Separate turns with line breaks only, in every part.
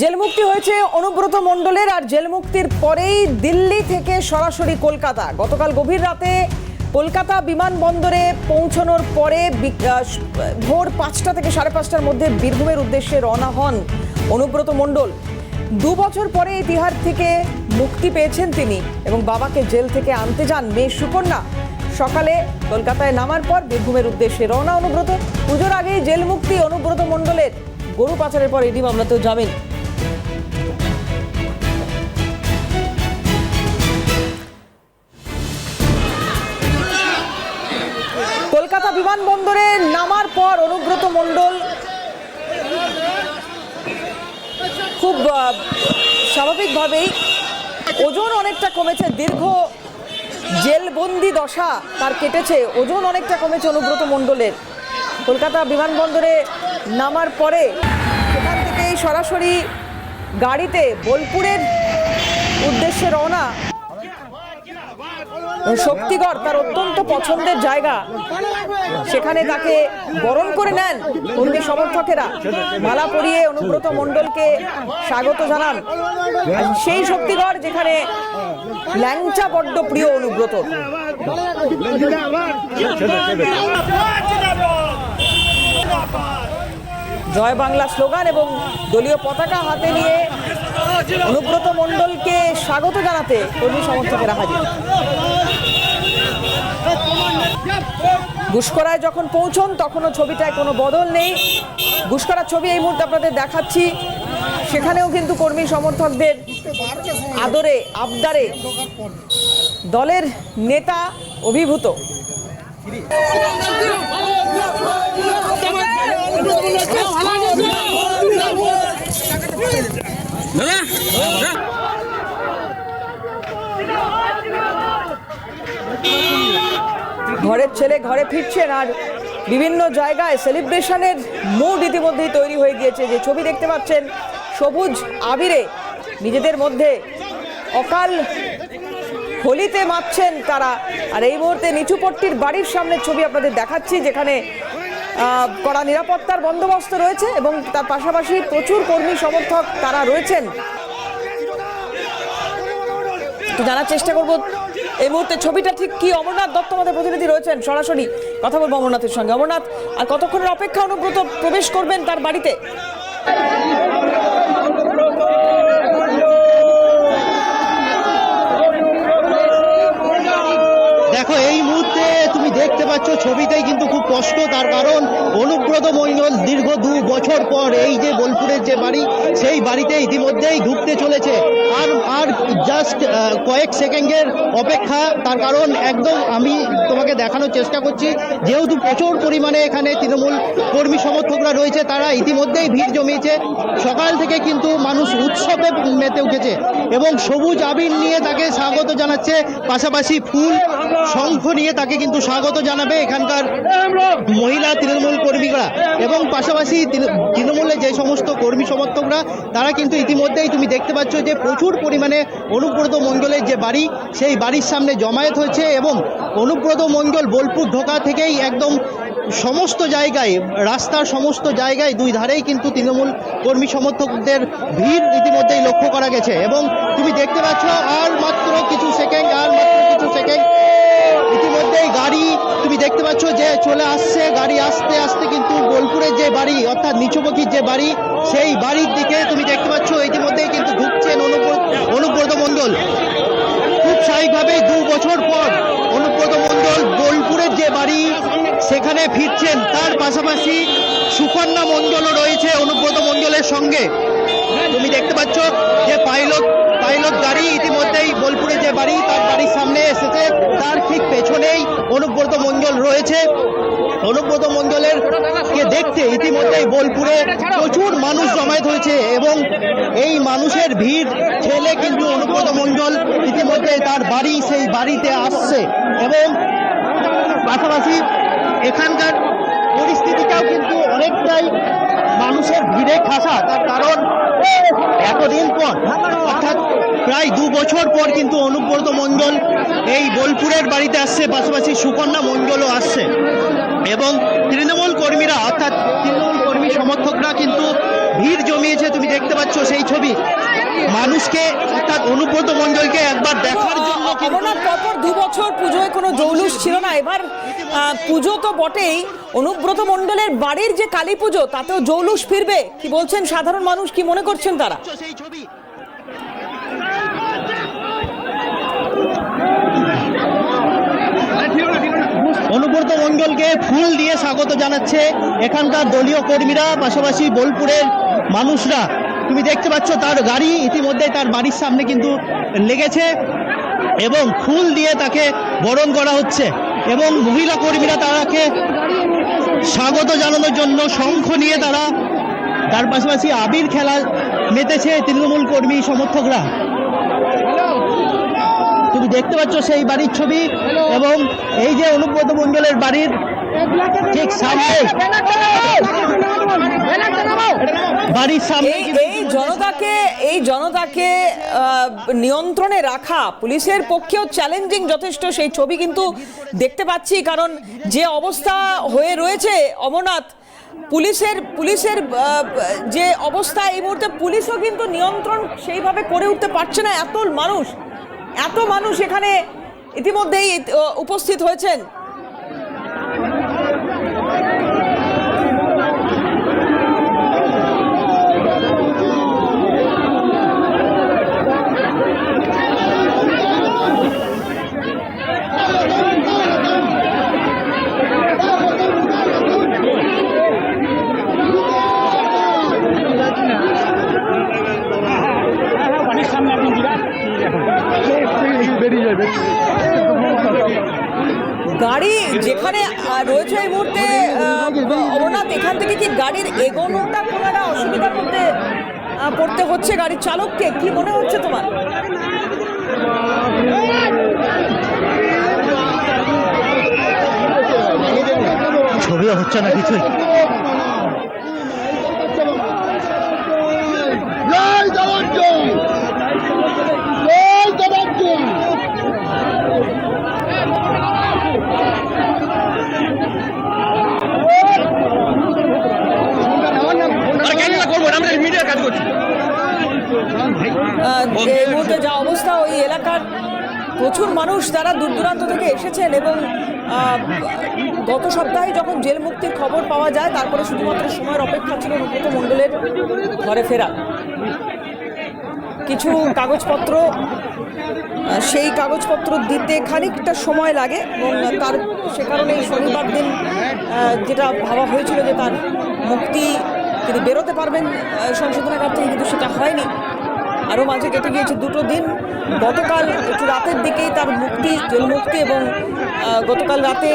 জেলমুক্তি হয়েছে অনুব্রত মণ্ডলের আর জেলমুক্তির পরেই দিল্লি থেকে সরাসরি কলকাতা। গতকাল গভীর রাতে কলকাতা বিমানবন্দরে পৌঁছানোর পরে ভোর পাঁচটা থেকে সাড়ে পাঁচটার মধ্যে বীরভূমের উদ্দেশ্যে রওনা হন অনুব্রত মণ্ডল। দু বছর পরে এই তিহার থেকে মুক্তি পেয়েছেন তিনি এবং বাবাকে জেল থেকে আনতে যান মেয়ে সুকন্যা। সকালে কলকাতায় নামার পর বীরভূমের উদ্দেশ্যে রওনা অনুব্রত। পুজোর আগেই জেল মুক্তি অনুব্রত মণ্ডলের। গরু পাচারের পর এডি মামলাতেও জামিন। পর অনুব্রত মণ্ডল খুব স্বাভাবিকভাবেই ওজন অনেকটা কমেছে, দীর্ঘ জেলবন্দি দশা তার কেটেছে, ওজন অনেকটা কমেছে অনুব্রত মণ্ডলের। কলকাতা বিমানবন্দরে নামার পরে সেখান থেকেই সরাসরি গাড়িতে বোলপুরের উদ্দেশ্যে রওনা শক্তিগড় তার অত্যন্ত পছন্দের জায়গা। সেখানে তাকে বরণ করে নেন কর্মী সমর্থকেরা। মালা পরিয়ে অনুব্রত মণ্ডলকে স্বাগত জানান। সেই শক্তিগড় যেখানে ল্যাংচা বড্ড প্রিয় অনুব্রত। জয় বাংলা স্লোগান এবং দলীয় পতাকা হাতে নিয়ে অনুব্রত মণ্ডলকে স্বাগত জানাতে কর্মী সমর্থকেরা হাজির। গুসকরায় যখন পৌঁছন, তখনও ছবিটায় কোনো বদল নেই। গুসকরার ছবি এই মুহূর্তে আপনাদের দেখাচ্ছি। সেখানেও কিন্তু কর্মী সমর্থকদের আদরে, আবদারে দলের নেতা অভিভূত। ঘরের ছেলে ঘরে ফিরছেন আর বিভিন্ন জায়গায় সেলিব্রেশনের মুড ইতিমধ্যেই তৈরি হয়ে গিয়েছে। যে ছবি দেখতে পাচ্ছেন সবুজ আবিরে নিজেদের মধ্যে অকাল হোলিতে মাপছেন তারা। আর এই মুহূর্তে নিচুপট্টির বাড়ির সামনের ছবি আপনাদের দেখাচ্ছি, যেখানে কড়া নিরাপত্তার বন্দোবস্ত রয়েছে এবং তার পাশাপাশি প্রচুর কর্মী সমর্থক তারা রয়েছেন। জানার চেষ্টা করব এই মুহূর্তে ছবিটা ঠিক কি? অমরনাথ দত্ত আমাদের প্রতিনিধি রয়েছেন সরাসরি। কথা বলব অমরনাথের সঙ্গে। অমরনাথ, আর কতক্ষণের অপেক্ষা অনুব্রত প্রবেশ করবেন তার বাড়িতে?
দেখো, এই মুহূর্তে তুমি দেখতে পাচ্ছ ছবিতেই কিন্তু খুব কষ্ট, তার কারণ অনুব্রত মৈনল দীর্ঘ দু বছর পর এই যে বোলপুরের যে বাড়ি, সেই বাড়িতে ইতিমধ্যেই ঢুকতে চলেছে। আর আর জাস্ট কয়েক সেকেন্ডের অপেক্ষা, তার কারণ একদম আমি তোমাকে দেখানোর চেষ্টা করছি। যেহেতু প্রচুর পরিমাণে এখানে তৃণমূল কর্মী সমর্থকরা রয়েছে, তারা ইতিমধ্যেই ভিড় জমিয়েছে। সকাল থেকে কিন্তু মানুষ উৎসবে মেতে উঠেছে এবং সবুজ আবির নিয়ে তাকে স্বাগত জানাচ্ছে। পাশাপাশি ফুল শঙ্খ নিয়ে তাকে কিন্তু স্বাগত জানাবে এখানকার মহিলা তৃণমূল কর্মীরা। এবং পাশাপাশি তৃণমূলের যে সমস্ত কর্মী সমর্থকরা, তারা কিন্তু ইতিমধ্যেই তুমি দেখতে পাচ্ছ যে প্রচুর পরিমাণে অনুব্রত মণ্ডলের যে বাড়ি, সেই বাড়ির সামনে জমায়েত হয়েছে এবং অনুব্রত মণ্ডল বোলপুর ঢোকা থেকেই একদম সমস্ত জায়গায়, রাস্তার সমস্ত জায়গায় দুই ধারেই কিন্তু তৃণমূল কর্মী সমর্থকদের ভিড় ইতিমধ্যেই লক্ষ্য করা গেছে। এবং তুমি দেখতে পাচ্ছ, আর মাত্র কিছু সেকেন্ড আর মাত্র কিছু সেকেন্ড ইতিমধ্যেই গাড়ি তুমি দেখতে পাচ্ছ যে চলে আসছে, গাড়ি আসতে আসতে কিন্তু বোলপুরের যে বাড়ি, অর্থাৎ নিচুমুখীর যে বাড়ি, সেই বাড়ির দিকে তুমি দেখতে পাচ্ছ, ইতিমধ্যেই কিন্তু ঢুকছেন অনুব্রত মণ্ডল। খুব স্বাভাবিকভাবেই দু বছর পর অনুব্রত মণ্ডল বোলপুরের যে বাড়ি, সেখানে ফিরছেন। তার পাশাপাশি সুকন্যা মণ্ডলও রয়েছে অনুব্রত মণ্ডলের সঙ্গে। তুমি দেখতে পাচ্ছ যে পাইলট পাইলট গাড়ি ইতিমধ্যেই বাড়ি, তার বাড়ির সামনে এসেছে। তার ঠিক পেছনেই অনুব্রত মণ্ডল রয়েছে। অনুব্রত মণ্ডলের কে দেখতে ইতিমধ্যেই বোলপুরে প্রচুর মানুষ জমায়েত হয়েছে এবং এই মানুষের ভিড় ঠেলে কিন্তু অনুব্রত মণ্ডল ইতিমধ্যে তার বাড়ি, সেই বাড়িতে আসছে। এবং পাশাপাশি এখানকার পরিস্থিতিটাও কিন্তু অনেকটাই মানুষের ভিড়ে খাসা। তার কারণ, এতদিন পর, অর্থাৎ প্রায় দু বছর পর কিন্তু অনুব্রত মণ্ডল এই বোলপুরের বাড়িতে আসছে, পাশাপাশি সুকন্যা মণ্ডলও আসছে। এবং তৃণমূল কর্মীরা, অর্থাৎ তৃণমূল কর্মী সমর্থকরা কিন্তু ভিড় জমিয়েছে তুমি দেখতে পাচ্ছ সেই ছবি। মানুষকে অর্থাৎ অনুব্রত মণ্ডলকে একবার দেখার জন্য
অমরনাথ পরপর দু বছর পুজোয় কোনো জৌলুস ছিল না। এবার পুজো তো বটেই। অনুব্রত মন্ডলের বাড়ির যে কালী পুজো তাতেও জৌলুস ফিরবে। কি বলছেন সাধারণ মানুষ? কি মনে করছেন তারা?
সেই ছবি। অনুব্রত মণ্ডলকে ফুল দিয়ে স্বাগত জানাচ্ছে এখানকার দলীয় কর্মীরা পাশাপাশি বোলপুরের মানুষরা, তুমি দেখতে পাচ্ছ তার গাড়ি ইতিমধ্যে তার বাড়ির সামনে কিন্তু লেগেছে এবং ফুল দিয়ে তাকে বরণ করা হচ্ছে এবং মহিলা কর্মীরা তারাকে স্বাগত জানানোর জন্য শঙ্খ নিয়ে তারা তার পাশাপাশি আবির খেলা মেতেছে তৃণমূল কর্মী সমর্থকরা। তুমি দেখতে পাচ্ছ সেই বাড়ির ছবি এবং এই যে অনুব্রত মণ্ডলের বাড়ির ঠিক সামনে। বাড়ির সামনে
এই জনতাকে এই জনতাকে নিয়ন্ত্রণে রাখা পুলিশের পক্ষেও চ্যালেঞ্জিং যথেষ্ট সেই ছবি কিন্তু দেখতে পাচ্ছি কারণ যে অবস্থা হয়ে রয়েছে অমরনাথ পুলিশের পুলিশের যে অবস্থা এই মুহূর্তে পুলিশও কিন্তু নিয়ন্ত্রণ সেইভাবে করে উঠতে পারছে না। এত মানুষ এত মানুষ এখানে ইতিমধ্যেই উপস্থিত হয়েছেন। যেখানে রয়েছে এই মুহূর্তে অমরনাথ, এখান থেকে কি গাড়ির এগোনোটা একটা অসুবিধার মধ্যে পড়তে হচ্ছে গাড়ির চালককে? কি মনে হচ্ছে তোমার?
ছবি হচ্ছে না কিছুই
জয় জগজ্জয় জয় জগজ্জয়
আহ, এই মুহূর্তে যা অবস্থা ওই এলাকার প্রচুর মানুষ যারা দূর দূরান্ত থেকে এসেছেন এবং গত সপ্তাহে যখন জেল মুক্তির খবর পাওয়া যায়, তারপরে শুধুমাত্র সময়ের অপেক্ষা ছিল অনুব্রত মণ্ডলের ঘরে ফেরা। কিছু কাগজপত্র সেই কাগজপত্র দিতে খানিকটা সময় লাগে এবং তার, সে কারণে শনিবার দিন যেটা ভাবা হয়েছিল যে তার মুক্তি তিনি বেরোতে পারবেন সংশোধনাগার থেকে, কিন্তু সেটা হয়নি। আরও মাঝে কেটে গিয়েছে দুটো দিন। গতকাল একটু রাতের দিকেই তার মুক্তি জেল মুক্তি এবং গতকাল রাতে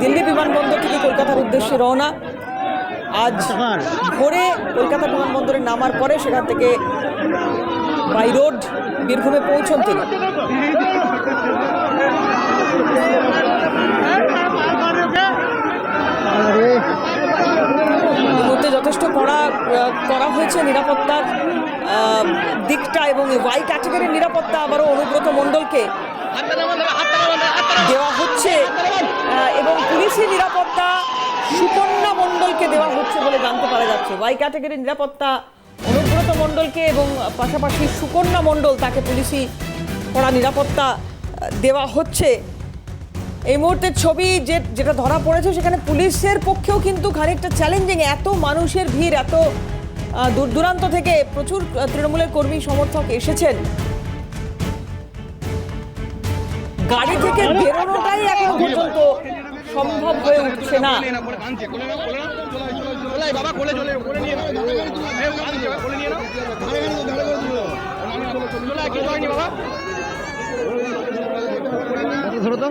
দিল্লি বিমানবন্দর থেকে কলকাতার উদ্দেশ্যে রওনা। আজ ভোরে কলকাতা বিমানবন্দরে নামার পরে সেখান থেকে বাই রোড বীরভূমে পৌঁছন তিনি এই মুহূর্তে যথেষ্ট কড়া আহ, করা হয়েছে নিরাপত্তার দিকটা এবং ওয়াই ক্যাটাগরির নিরাপত্তা আবারও অনুব্রত মণ্ডলকে দেওয়া হচ্ছে। এবং পুলিশি নিরাপত্তা সুকন্যা মণ্ডলকে দেওয়া হচ্ছে বলে জানতে পারা যাচ্ছে। ওয়াই ক্যাটাগরির নিরাপত্তা অনুব্রত মণ্ডলকে এবং পাশাপাশি সুকন্যা মণ্ডল তাকে পুলিশি কড়া নিরাপত্তা দেওয়া হচ্ছে। এই মুহূর্তের ছবি যে যেটা ধরা পড়েছে, সেখানে পুলিশের পক্ষেও কিন্তু খানিকটা চ্যালেঞ্জিং এত মানুষের ভিড়, এত দূর দূরান্ত থেকে প্রচুর তৃণমূলের কর্মী সমর্থক এসেছেন। গাড়ি থেকে বেরোনোটাই এখনও পর্যন্ত সম্ভব হয়ে উঠছে না।
ধরো তো।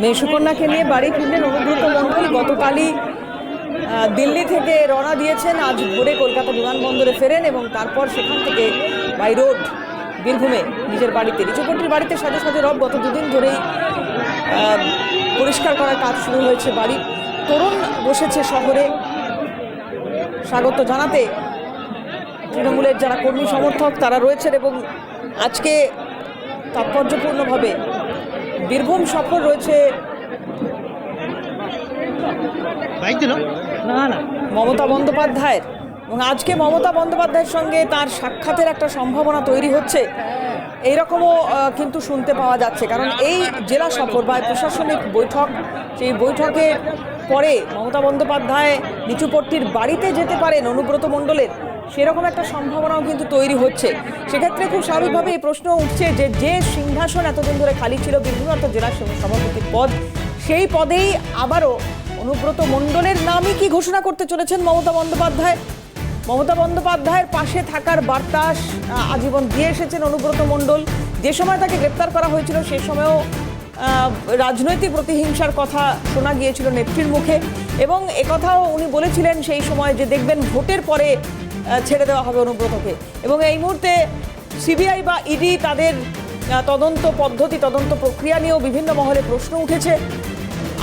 মেয়ে সুকন্যাকে নিয়ে বাড়ি ফিরলেন অনুব্রত মণ্ডল গতকালই দিল্লি থেকে রওনা দিয়েছেন। আজ ভোরে কলকাতা বিমানবন্দরে ফেরেন এবং তারপর সেখান থেকে বাই রোড, বীরভূমে নিজের বাড়িতে। রিচুপট্টির বাড়িতে সাজে সাজে রব গত দুদিন ধরেই পরিষ্কার করার কাজ শুরু হয়েছে বাড়ির। তরুণ বসেছে শহরে। স্বাগত জানাতে তৃণমূলের যারা কর্মী সমর্থক তারা রয়েছেন এবং আজকে তাৎপর্যপূর্ণভাবে বীরভূম সফর রয়েছে।
না না
মমতা বন্দ্যোপাধ্যায়ের। এবং আজকে মমতা বন্দ্যোপাধ্যায়ের সঙ্গে তার সাক্ষাতের একটা সম্ভাবনা তৈরি হচ্ছে, এইরকমও কিন্তু শুনতে পাওয়া যাচ্ছে। কারণ এই জেলা সফর বা প্রশাসনিক বৈঠক, সেই বৈঠকে পরে মমতা বন্দ্যোপাধ্যায় নিচুপট্টির বাড়িতে যেতে পারেন অনুব্রত মণ্ডলের, সেরকম একটা সম্ভাবনাও কিন্তু তৈরি হচ্ছে। সেক্ষেত্রে খুব স্বাভাবিকভাবে এই প্রশ্ন উঠছে যে যে সিংহাসন এতদিন ধরে খালি ছিল, বিভিন্ন জেলা সভাপতির পদ, সেই পদেই আবারও অনুব্রত মণ্ডলের নামই কি ঘোষণা করতে চলেছেন মমতা বন্দ্যোপাধ্যায়? মমতা বন্দ্যোপাধ্যায়ের পাশে থাকার বার্তা আজীবন দিয়ে এসেছেন অনুব্রত মণ্ডল। যে সময় তাকে গ্রেপ্তার করা হয়েছিল সেই সময়ও রাজনৈতিক প্রতিহিংসার কথা শোনা গিয়েছিল নেত্রীর মুখে। এবং একথাও উনি বলেছিলেন সেই সময় যে দেখবেন ভোটের পরে ছেড়ে দেওয়া হবে অনুব্রতকে। এবং এই মুহূর্তে সিবিআই বা ইডি তাদের তদন্ত পদ্ধতি, তদন্ত প্রক্রিয়া নিয়েও বিভিন্ন মহলে প্রশ্ন উঠেছে।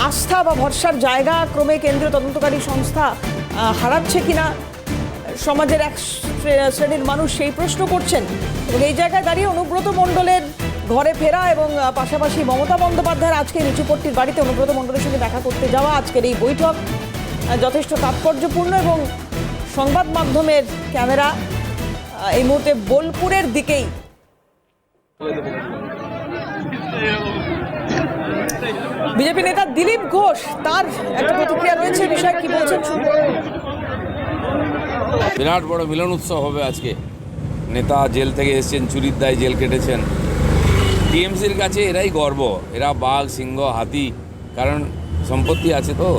আস্থা বা ভরসার জায়গা ক্রমে কেন্দ্রীয় তদন্তকারী সংস্থা হারাচ্ছে কিনা? সমাজের এক শ্রে- শ্রেণির মানুষ সেই প্রশ্ন করছেন। এবং এই জায়গায় দাঁড়িয়ে অনুব্রত মণ্ডলের ঘরে ফেরা এবং পাশাপাশি মমতা বন্দ্যোপাধ্যায়ের আজকে নিচুপট্টির বাড়িতে অনুব্রত মণ্ডলের সঙ্গে দেখা করতে যাওয়া আজকের এই বৈঠক যথেষ্ট তাৎপর্যপূর্ণ এবং সংবাদ মাধ্যমের ক্যামেরা এই মুহূর্তে বোলপুরের দিকেই। বিজেপি নেতা দিলীপ ঘোষ, তার একটা প্রতিক্রিয়া রয়েছে বিষয়ে কি বলছেন
বিরাট বড় মিলন উৎসব হবে আজকে। নেতা জেল থেকে এসেছেন, চুরির দায় জেল কেটেছেন। টিএমসির কাছে এরাই গর্ব, এরা বাঘ, সিংহ, হাতি, কারণ সম্পত্তি আছে তো।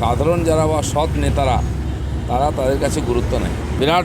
সাধারণ যারা বা সৎ নেতারা, তারা তাদের কাছে গুরুত্ব নেয়। বিরাট